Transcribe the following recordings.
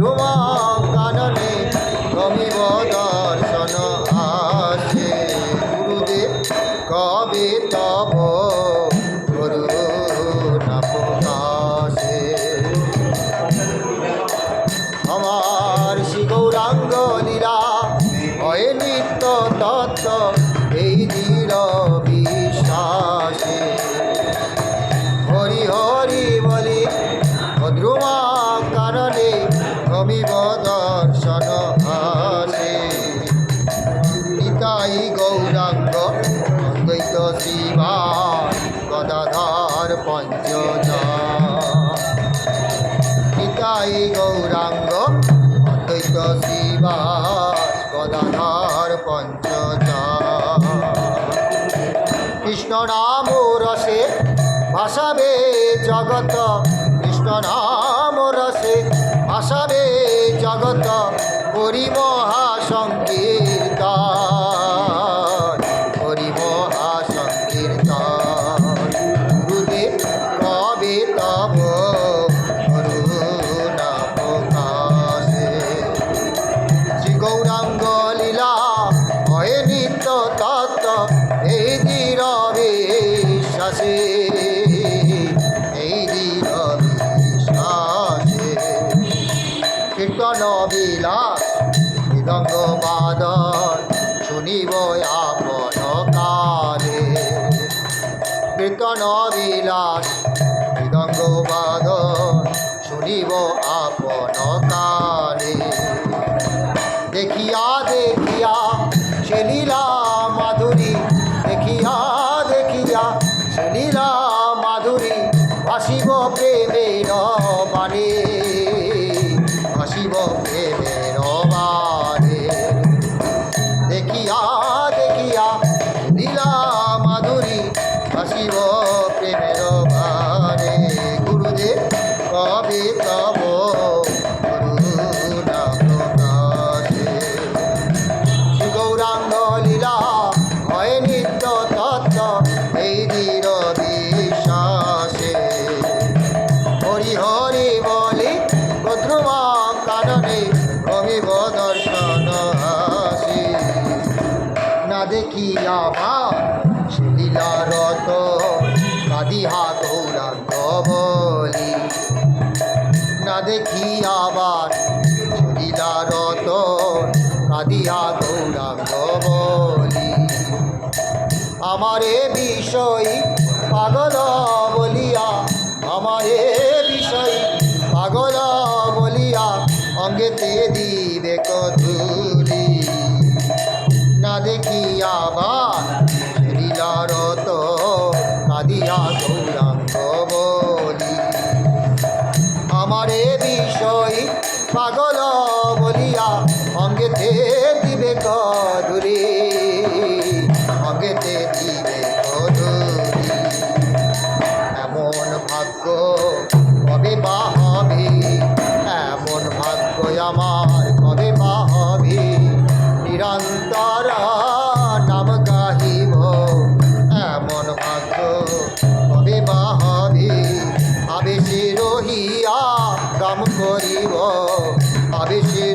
কদ্রুমা কাননে কমিব দর্শন আসে। গুরুদেব কবে তব আমার গৌরাঙ্গ লীলা হয় নিত্য তত্ত্ব এই দৃঢ় বিশ্বাসে। নিতাই গৌরাঙ্গ, অদ্বৈত শিবা গদাধর পঞ্চজা গৌরাঙ্গ, অদ্বৈত শিবা গদাধর পঞ্চজা কৃষ্ণ নাম রসে ভাসাবে জগত, কৃষ্ণ নাম রসে ভাসাবে জগত, হরি কীর্তন বিলাস মৃদঙ্গ বাদন শুনিব আপন কালে। কীর্তন বিলাস মৃদঙ্গ বাদন শুনিব আপন কালে। দেখিয়া আমার সে লীলারত কাদিহা গৌরাঙ্গ বলি। না দেখি আবার লীলারত কাদিয়া গৌরাঙ্গ বলি। আমারে বিষয় পাগল বলিয়া, আমারে বিষয় পাগল বলিয়া, অঙ্গেতে দিবে কধুরি গৌরাঙ্গ বলি আমারে বিষয় পাগল বলিয়া গাম করিব আবেশে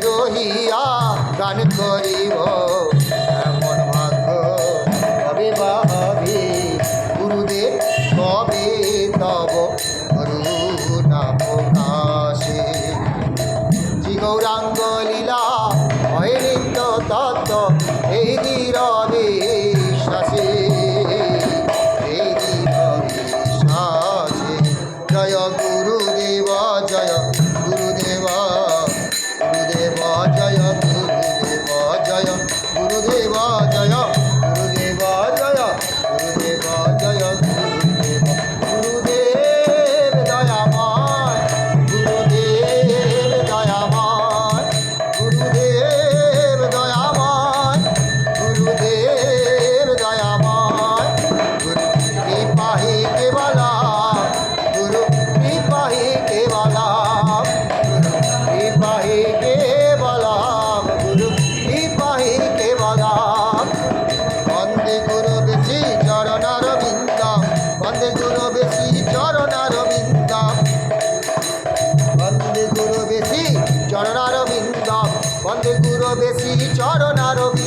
রবে শ্রী চরণারবি